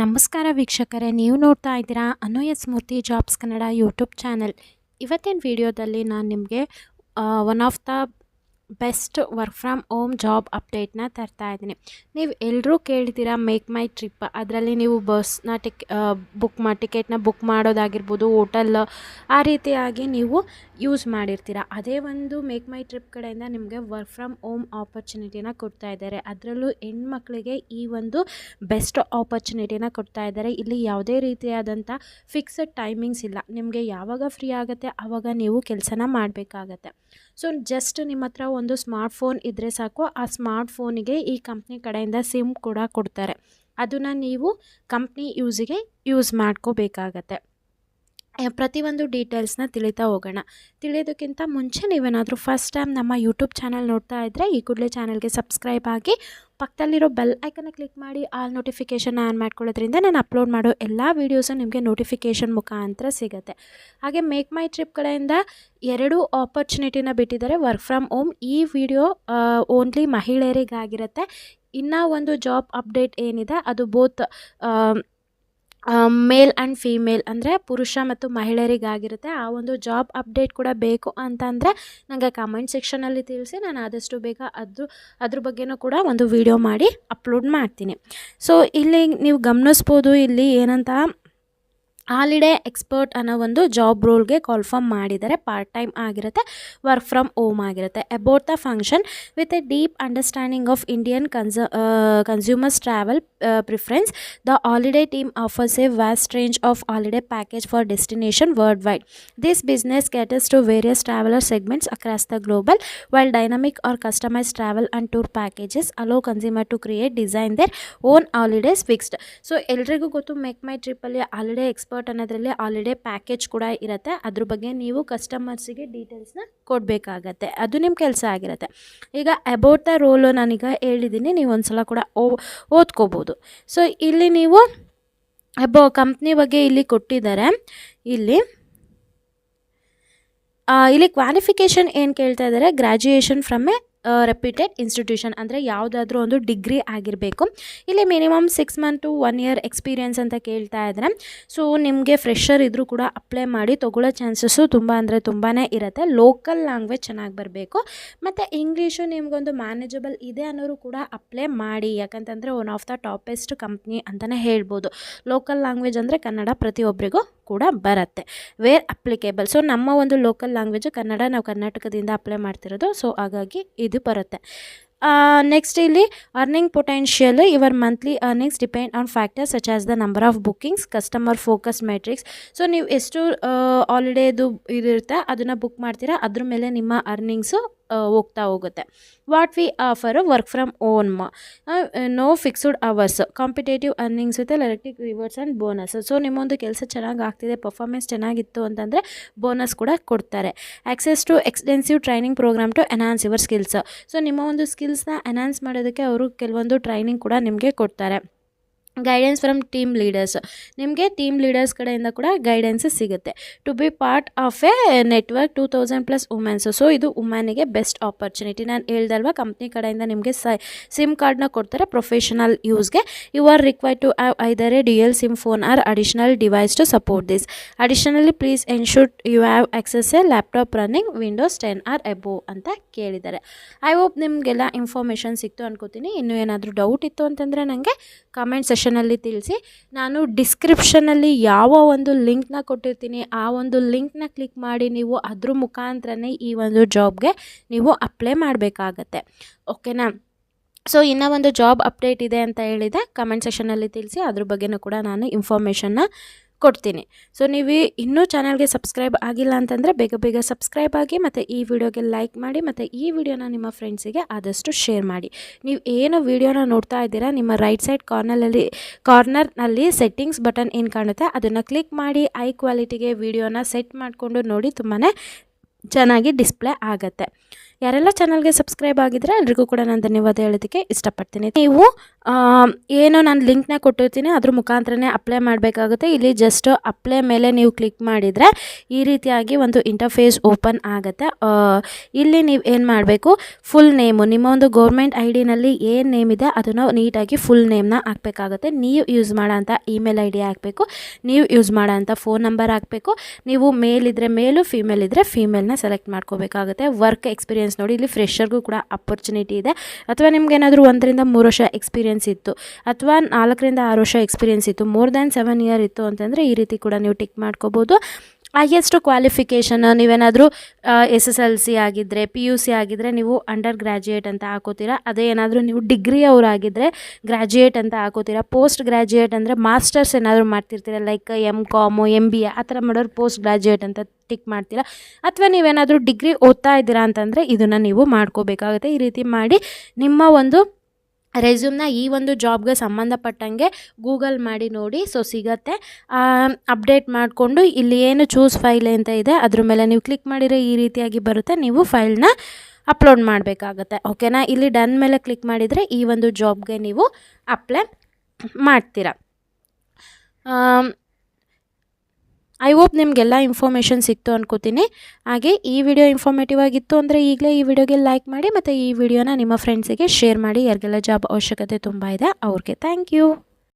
ನಮಸ್ಕಾರ ವೀಕ್ಷಕರೇ, ನೀವು ನೋಡ್ತಾ ಇದ್ದೀರಾ Anuya Smurthi jobs Kannada YouTube channel. ಇವತ್ತಿನ ವಿಡಿಯೋದಲ್ಲಿ ನಾನು ನಿಮಗೆ one of the best work from home job ಅಪ್ಡೇಟ್ನ ತರ್ತಾ ಇದ್ದೀನಿ. ನೀವು ಎಲ್ಲರೂ ಕೇಳ್ತೀರಾ ಮೇಕ್ ಮೈ ಟ್ರಿಪ್ ಅದರಲ್ಲಿ ನೀವು ಬಸ್ನ ಟಿಕ್ ಬುಕ್ ಮಾ, ಟಿಕೆಟ್ನ ಬುಕ್ ಮಾಡೋದಾಗಿರ್ಬೋದು ಹೋಟೆಲ್ ಆ ರೀತಿಯಾಗಿ ನೀವು ಯೂಸ್ ಮಾಡಿರ್ತೀರ. ಅದೇ ಒಂದು ಮೇಕ್ ಮೈ ಟ್ರಿಪ್ ಕಡೆಯಿಂದ ನಿಮಗೆ ವರ್ಕ್ ಫ್ರಮ್ ಹೋಮ್ ಆಪರ್ಚುನಿಟಿನ ಕೊಡ್ತಾ ಇದ್ದಾರೆ. ಅದರಲ್ಲೂ ಹೆಣ್ಮಕ್ಳಿಗೆ ಈ ಒಂದು ಬೆಸ್ಟ್ ಆಪರ್ಚುನಿಟಿನ ಕೊಡ್ತಾ ಇದ್ದಾರೆ. ಇಲ್ಲಿ ಯಾವುದೇ ರೀತಿಯಾದಂಥ ಫಿಕ್ಸಡ್ ಟೈಮಿಂಗ್ಸ್ ಇಲ್ಲ. ನಿಮಗೆ ಯಾವಾಗ ಫ್ರೀ ಆಗುತ್ತೆ ಆವಾಗ ನೀವು ಕೆಲಸನ ಮಾಡಬೇಕಾಗತ್ತೆ. ಸೊ ಜಸ್ಟ್ ನಿಮ್ಮ ಹತ್ರ ಒಂದು ಸ್ಮಾರ್ಟ್ ಫೋನ್ ಇದ್ದರೆ ಸಾಕು. ಆ ಸ್ಮಾರ್ಟ್ ಫೋನಿಗೆ ಈ ಕಂಪ್ನಿ ಕಡೆಯಿಂದ ಸಿಮ್ ಕೂಡ ಕೊಡ್ತಾರೆ. ಅದನ್ನು ನೀವು ಕಂಪ್ನಿ ಯೂಸಿಗೆ ಯೂಸ್ ಮಾಡ್ಕೋಬೇಕಾಗತ್ತೆ. ಪ್ರತಿಯೊಂದು ಡೀಟೇಲ್ಸ್ನ ತಿಳಿತಾ ಹೋಗೋಣ. ತಿಳಿಯೋದಕ್ಕಿಂತ ಮುಂಚೆ ನೀವೇನಾದರೂ ಫಸ್ಟ್ ಟೈಮ್ ನಮ್ಮ ಯೂಟ್ಯೂಬ್ ಚಾನಲ್ ನೋಡ್ತಾ ಇದ್ದರೆ ಈ ಕೂಡಲೇ ಚಾನಲ್ಗೆ ಸಬ್ಸ್ಕ್ರೈಬ್ ಆಗಿ, ಪಕ್ಕದಲ್ಲಿರೋ ಬೆಲ್ ಐಕನ್ನ ಕ್ಲಿಕ್ ಮಾಡಿ, ಆಲ್ ನೋಟಿಫಿಕೇಷನ್ ಆನ್ ಮಾಡ್ಕೊಳ್ಳೋದ್ರಿಂದ ನಾನು ಅಪ್ಲೋಡ್ ಮಾಡೋ ಎಲ್ಲ ವೀಡಿಯೋಸು ನಿಮಗೆ ನೋಟಿಫಿಕೇಷನ್ ಮುಖಾಂತರ ಸಿಗುತ್ತೆ. ಹಾಗೆ ಮೇಕ್ ಮೈ ಟ್ರಿಪ್ ಕಡೆಯಿಂದ ಎರಡು ಆಪರ್ಚುನಿಟಿನ ಬಿಟ್ಟಿದ್ದಾರೆ. ವರ್ಕ್ ಫ್ರಮ್ ಹೋಮ್ ಈ ವಿಡಿಯೋ ಓನ್ಲಿ ಮಹಿಳೆಯರಿಗಾಗಿರುತ್ತೆ. ಇನ್ನೂ ಒಂದು ಜಾಬ್ ಅಪ್ಡೇಟ್ ಏನಿದೆ, ಅದು ಬೋತ್ ಮೇಲ್ ಆ್ಯಂಡ್ ಫೀಮೇಲ್ ಅಂದರೆ ಪುರುಷ ಮತ್ತು ಮಹಿಳೆಯರಿಗಾಗಿರುತ್ತೆ. ಆ ಒಂದು ಜಾಬ್ ಅಪ್ಡೇಟ್ ಕೂಡ ಬೇಕು ಅಂತಂದರೆ ನನಗೆ ಕಮೆಂಟ್ ಸೆಕ್ಷನಲ್ಲಿ ತಿಳಿಸಿ, ನಾನು ಆದಷ್ಟು ಬೇಗ ಅದ್ರ ಅದ್ರ ಬಗ್ಗೆನೂ ಕೂಡ ಒಂದು ವಿಡಿಯೋ ಮಾಡಿ ಅಪ್ಲೋಡ್ ಮಾಡ್ತೀನಿ. ಸೊ ಇಲ್ಲಿ ನೀವು ಗಮನಿಸ್ಬೋದು, ಇಲ್ಲಿ ಏನಂತ ಹಾಲಿಡೇ ಎಕ್ಸ್ಪರ್ಟ್ ಅನ್ನೋ ಒಂದು ಜಾಬ್ ರೋಲ್ಗೆ ಕಾಲ್ಫರ್ಮ್ ಮಾಡಿದರೆ ಪಾರ್ಟ್ ಟೈಮ್ ಆಗಿರುತ್ತೆ, ವರ್ಕ್ ಫ್ರಮ್ ಹೋಮ್ ಆಗಿರುತ್ತೆ. About the function, with a deep understanding of Indian cons consumers travel preferences, the holiday team offers a vast range of holiday package for destination worldwide this business caters to various traveller segments across the global while dynamic are customise travel and tour packages allow consumer to create design their own holidays fixed so ಎಲ್ರಿಗೂ ಗೊತ್ತು make ಮೈ ಟ್ರಿಪ್ಪಲ್ಲಿ holiday expert ಅನ್ನೋದ್ರಲ್ಲಿ already package ಕೂಡ ಇರುತ್ತೆ. ಅದ್ರ ಬಗ್ಗೆ ನೀವು ಕಸ್ಟಮರ್ಸಿಗೆ ಡೀಟೇಲ್ಸ್ನ ಕೊಡಬೇಕಾಗತ್ತೆ. ಅದು ನಿಮ್ಮ ಕೆಲಸ ಆಗಿರುತ್ತೆ. ಈಗ ಅಬೌಟ್ ದ ರೋಲು ನಾನೀಗ ಹೇಳಿದ್ದೀನಿ ನೀವು ಒಂದ್ಸಲ ಕೂಡ ಓ, ಓದ್ಕೋಬೋದು. ಸೊ ಇಲ್ಲಿ ನೀವು ಅಬೋ ಕಂಪ್ನಿ ಬಗ್ಗೆ ಇಲ್ಲಿ ಕೊಟ್ಟಿದ್ದಾರೆ. ಇಲ್ಲಿ ಇಲ್ಲಿ ಕ್ವಾಲಿಫಿಕೇಷನ್ ಏನು ಕೇಳ್ತಾ ಇದ್ದಾರೆ? Graduation from a reputed institution ಅಂದರೆ ಯಾವುದಾದ್ರೂ ಒಂದು ಡಿಗ್ರಿ ಆಗಿರಬೇಕು. ಇಲ್ಲಿ minimum six month to one year experience ಅಂತ ಕೇಳ್ತಾ ಇದ್ದಾರೆ. ಸೊ ನಿಮಗೆ ಫ್ರೆಷರ್ ಇದ್ದರೂ ಕೂಡ ಅಪ್ಲೈ ಮಾಡಿ ತೊಗೊಳ್ಳೋ ಚಾನ್ಸಸ್ಸು ತುಂಬ ಅಂದರೆ ತುಂಬಾ ಇರುತ್ತೆ. ಲೋಕಲ್ ಲ್ಯಾಂಗ್ವೇಜ್ ಚೆನ್ನಾಗಿ ಬರಬೇಕು. ಮತ್ತು ಇಂಗ್ಲೀಷು ನಿಮಗೊಂದು ಮ್ಯಾನೇಜಬಲ್ ಇದೆ ಅನ್ನೋರು ಕೂಡ ಅಪ್ಲೈ ಮಾಡಿ. ಯಾಕಂತಂದರೆ one of the toppest company ಅಂತಲೇ ಹೇಳ್ಬೋದು. ಲೋಕಲ್ ಲ್ಯಾಂಗ್ವೇಜ್ ಅಂದರೆ ಕನ್ನಡ ಪ್ರತಿಯೊಬ್ಬರಿಗೂ ಕೂಡ ಬರುತ್ತೆ. ವೇರ್ ಅಪ್ಲಿಕೇಬಲ್ ಸೊ ನಮ್ಮ ಒಂದು ಲೋಕಲ್ ಲ್ಯಾಂಗ್ವೇಜು ಕನ್ನಡ ನಾವು ಕರ್ನಾಟಕದಿಂದ ಅಪ್ಲೈ ಮಾಡ್ತಿರೋದು. ಸೊ ಹಾಗಾಗಿ ಇದು ಬರುತ್ತೆ. ನೆಕ್ಸ್ಟ್ ಇಲ್ಲಿ earning potential your monthly earnings depend on factors such as the number of bookings customer focus metrics so ನೀವು ಎಷ್ಟು ಹಾಲಿಡೇದು ಇದಿರುತ್ತೆ ಅದನ್ನು ಬುಕ್ ಮಾಡ್ತೀರಾ, ಅದ್ರ ಮೇಲೆ ನಿಮ್ಮ ಅರ್ನಿಂಗ್ಸು ಹೋಗ್ತಾ ಹೋಗುತ್ತೆ. What we offer work from home no fixed hours competitive earnings with electric reverse and bonus so ನಿಮ್ಮೊಂದು ಕೆಲಸ ಚೆನ್ನಾಗಿ ಆಗ್ತಿದೆ ಪರ್ಫಾರ್ಮೆನ್ಸ್ ಚೆನ್ನಾಗಿತ್ತು ಅಂತಂದರೆ ಬೋನಸ್ ಕೂಡ ಕೊಡ್ತಾರೆ. Access to extensive training program to enhance your skills so ನಿಮ್ಮ ಒಂದು ಸ್ಕಿಲ್ಸ್ನ ಎನ್ಹಾನ್ಸ್ ಮಾಡೋದಕ್ಕೆ ಅವರು ಕೆಲವೊಂದು ಟ್ರೈನಿಂಗ್ ಕೂಡ ನಿಮಗೆ ಕೊಡ್ತಾರೆ. ಗೈಡೆನ್ಸ್ ಫ್ರಮ್ ಟೀಮ್ ಲೀಡರ್ಸ್ ನಿಮಗೆ ಟೀಮ್ ಲೀಡರ್ಸ್ ಕಡೆಯಿಂದ ಕೂಡ ಗೈಡೆನ್ಸ್ ಸಿಗುತ್ತೆ. To be part of a network two thousand plus women's so ಇದು ವುಮೆನಿಗೆ ಬೆಸ್ಟ್ ಆಪರ್ಚುನಿಟಿ ನಾನು ಹೇಳ್ದಲ್ವ ಕಂಪ್ನಿ ಕಡೆಯಿಂದ ನಿಮಗೆ ಸಿಮ್ ಕಾರ್ಡ್ನ ಕೊಡ್ತಾರೆ professional ಯೂಸ್ಗೆ you are require to have either a dual sim phone or additional device to support this additionally please ensure you have access a laptop running Windows ten or above ಅಂತ ಕೇಳಿದ್ದಾರೆ. I hope ನಿಮಗೆಲ್ಲ information ಸಿಕ್ತು ಅನ್ಕೋತೀನಿ. ಇನ್ನೂ ಏನಾದರೂ doubt ಇತ್ತು ಅಂತಂದರೆ ನನಗೆ ಕಮೆಂಟ್ ಸೆಷನಲ್ಲಿ ತಿಳಿಸಿ. ನಾನು ಡಿಸ್ಕ್ರಿಪ್ಷನಲ್ಲಿ ಯಾವ ಒಂದು ಲಿಂಕ್ನ ಕೊಟ್ಟಿರ್ತೀನಿ, ಆ ಒಂದು ಲಿಂಕ್ನ ಕ್ಲಿಕ್ ಮಾಡಿ ನೀವು ಅದ್ರ ಮುಖಾಂತರನೇ ಈ ಒಂದು ಜಾಬ್ಗೆ ನೀವು ಅಪ್ಲೈ ಮಾಡಬೇಕಾಗತ್ತೆ. ಓಕೆನಾ ಸೊ ಇನ್ನೂ ಒಂದು ಜಾಬ್ ಅಪ್ಡೇಟ್ ಇದೆ ಅಂತ ಹೇಳಿದೆ. ಕಮೆಂಟ್ ಸೆಷನಲ್ಲಿ ತಿಳಿಸಿ. ಅದ್ರ ಬಗ್ಗೆನೂ ಕೂಡ ನಾನು ಇನ್ಫಾರ್ಮೇಷನ್ನ ಕೊಡ್ತೀನಿ. ಸೊ ನೀವು ಇನ್ನೂ ಚಾನಲ್ಗೆ ಸಬ್ಸ್ಕ್ರೈಬ್ ಆಗಿಲ್ಲ ಅಂತಂದರೆ ಬೇಗ ಬೇಗ ಸಬ್ಸ್ಕ್ರೈಬ್ ಆಗಿ ಮತ್ತು ಈ ವಿಡಿಯೋಗೆ ಲೈಕ್ ಮಾಡಿ ಮತ್ತು ಈ ವಿಡಿಯೋನ ನಿಮ್ಮ ಫ್ರೆಂಡ್ಸಿಗೆ ಆದಷ್ಟು ಶೇರ್ ಮಾಡಿ. ನೀವು ಏನು ವಿಡಿಯೋನ ನೋಡ್ತಾ ಇದ್ದೀರಾ, ನಿಮ್ಮ ರೈಟ್ ಸೈಡ್ ಕಾರ್ನರಲ್ಲಿ ಕಾರ್ನರ್ನಲ್ಲಿ ಸೆಟ್ಟಿಂಗ್ಸ್ ಬಟನ್ ಏನು ಕಾಣುತ್ತೆ ಅದನ್ನು ಕ್ಲಿಕ್ ಮಾಡಿ ಐ ಕ್ವಾಲಿಟಿಗೆ ವಿಡಿಯೋನ ಸೆಟ್ ಮಾಡಿಕೊಂಡು ನೋಡಿ ತುಂಬಾ ಚೆನ್ನಾಗಿ ಡಿಸ್ಪ್ಲೇ ಆಗುತ್ತೆ. ಯಾರೆಲ್ಲ ಚಾನಲ್ಗೆ ಸಬ್ಸ್ಕ್ರೈಬ್ ಆಗಿದ್ರೆ ಎಲ್ರಿಗೂ ಕೂಡ ನಾನು ಧನ್ಯವಾದ ಹೇಳೋದಕ್ಕೆ ಇಷ್ಟಪಡ್ತೀನಿ. ನೀವು ಏನು ನಾನು ಲಿಂಕ್ನ ಕೊಟ್ಟಿರ್ತೀನಿ, ಅದ್ರ ಮುಖಾಂತರನೇ ಅಪ್ಲೈ ಮಾಡಬೇಕಾಗುತ್ತೆ. ಇಲ್ಲಿ ಜಸ್ಟ್ ಅಪ್ಲೈ ಮೇಲೆ ನೀವು ಕ್ಲಿಕ್ ಮಾಡಿದರೆ ಈ ರೀತಿಯಾಗಿ ಒಂದು ಇಂಟರ್ಫೇಸ್ ಓಪನ್ ಆಗುತ್ತೆ. ಇಲ್ಲಿ ನೀವು ಏನು ಮಾಡಬೇಕು ಫುಲ್ ನೇಮು ನಿಮ್ಮ ಒಂದು ಗೌರ್ಮೆಂಟ್ ಐ ಡಿನಲ್ಲಿ ಏನು ನೇಮ್ ಇದೆ, ಅದನ್ನು ನೀಟಾಗಿ ಫುಲ್ ನೇಮ್ನ ಹಾಕಬೇಕಾಗುತ್ತೆ. ನೀವು ಯೂಸ್ ಮಾಡೋಂಥ ಇಮೇಲ್ ಐ ಡಿ ಹಾಕಬೇಕು, ನೀವು ಯೂಸ್ ಮಾಡೋಂಥ ಫೋನ್ ನಂಬರ್ ಹಾಕಬೇಕು, ನೀವು ಮೇಲ್ ಇದ್ದರೆ ಮೇಲು ಫೀಮೇಲ್ ಇದ್ದರೆ ಫೀಮೇಲ್ನ ಸೆಲೆಕ್ಟ್ ಮಾಡ್ಕೋಬೇಕಾಗುತ್ತೆ. ವರ್ಕ್ ಎಕ್ಸ್ಪೀರಿಯನ್ಸ್ ನೋಡಿ, ಇಲ್ಲಿ ಫ್ರೆಶರ್ಗೂ ಕೂಡ ಅಪರ್ಚುನಿಟಿ ಇದೆ. ಅಥವಾ ನಿಮ್ಗೆ ಏನಾದರೂ ಒಂದರಿಂದ ಮೂರು ವರ್ಷ ಎಕ್ಸ್ಪೀರಿಯನ್ಸ್ ಇತ್ತು, ಅಥವಾ ನಾಲ್ಕರಿಂದ ಆರು ವರ್ಷ ಎಕ್ಸ್ಪೀರಿಯೆನ್ಸ್ ಇತ್ತು ಮೋರ್ ದ್ಯಾನ್ ಸೆವೆನ್ ಇಯರ್ ಇತ್ತು ಅಂತಂದರೆ ಈ ರೀತಿ ಕೂಡ ನೀವು ಟಿಕ್ ಮಾಡ್ಕೋಬೋದು. ಹೈಯೆಸ್ಟ್ ಕ್ವಾಲಿಫಿಕೇಷನ್ ನೀವೇನಾದರೂ ಎಸ್ ಎಸ್ ಎಲ್ ಸಿ ಆಗಿದ್ದರೆ ಪಿ ಯು ಸಿ ಆಗಿದ್ದರೆ ನೀವು ಅಂಡರ್ ಗ್ರ್ಯಾಜುಯೇಟ್ ಅಂತ ಹಾಕೋತೀರಾ? ಅದೇ ಏನಾದರೂ ನೀವು ಡಿಗ್ರಿ ಅವರಾಗಿದ್ದರೆ ಗ್ರ್ಯಾಜುಯೇಟ್ ಅಂತ ಹಾಕೋತೀರಾ? ಪೋಸ್ಟ್ ಗ್ರ್ಯಾಜುಯೇಟ್ ಅಂದರೆ ಮಾಸ್ಟರ್ಸ್ ಏನಾದರೂ ಮಾಡ್ತಿರ್ತೀರ? Like M com M B A ಆ ಥರ ಮಾಡೋರು ಪೋಸ್ಟ್ ಗ್ರ್ಯಾಜುಯೇಟ್ ಅಂತ ಟಿಕ್ ಮಾಡ್ತೀರಾ? ಅಥವಾ ನೀವೇನಾದರೂ ಡಿಗ್ರಿ ಓದ್ತಾ ಇದ್ದೀರಾ ಅಂತಂದರೆ ಇದನ್ನು ನೀವು ಮಾಡ್ಕೋಬೇಕಾಗುತ್ತೆ. ಈ ರೀತಿ ಮಾಡಿ ನಿಮ್ಮ ಒಂದು ರೆಸ್ಯೂಮ್ನ ಈ ಒಂದು ಜಾಬ್ಗೆ ಸಂಬಂಧಪಟ್ಟಂಗೆ ಗೂಗಲ್ ಮಾಡಿ ನೋಡಿ ಸೊ ಸಿಗತ್ತೆ. ಅಪ್ಡೇಟ್ ಮಾಡಿಕೊಂಡು ಇಲ್ಲಿ ಏನು ಚೂಸ್ ಫೈಲ್ ಅಂತ ಇದೆ, ಅದ್ರ ಮೇಲೆ ನೀವು ಕ್ಲಿಕ್ ಮಾಡಿದರೆ ಈ ರೀತಿಯಾಗಿ ಬರುತ್ತೆ. ನೀವು ಫೈಲ್ನ ಅಪ್ಲೋಡ್ ಮಾಡಬೇಕಾಗತ್ತೆ. ಓಕೆನಾ? ಇಲ್ಲಿ ಡನ್ ಮೇಲೆ ಕ್ಲಿಕ್ ಮಾಡಿದರೆ ಈ ಒಂದು ಜಾಬ್ಗೆ ನೀವು ಅಪ್ಲೈ ಮಾಡ್ತೀರಾ. ಐ ಹೋಪ್ ನಿಮಗೆಲ್ಲ ಇನ್ಫಾರ್ಮೇಷನ್ ಸಿಕ್ತು ಅನ್ಕೋತೀನಿ. ಹಾಗೆ ಈ ವಿಡಿಯೋ ಇನ್ಫಾರ್ಮೇಟಿವ್ ಆಗಿತ್ತು ಅಂದರೆ ಈಗಲೇ ಈ ವಿಡಿಯೋಗೆ ಲೈಕ್ ಮಾಡಿ ಮತ್ತು ಈ ವಿಡಿಯೋನ ನಿಮ್ಮ ಫ್ರೆಂಡ್ಸಿಗೆ ಶೇರ್ ಮಾಡಿ. ಯಾರಿಗೆಲ್ಲ ಜಾಬ್ ಅವಶ್ಯಕತೆ ತುಂಬ ಇದೆ ಅವ್ರಿಗೆ. Thank you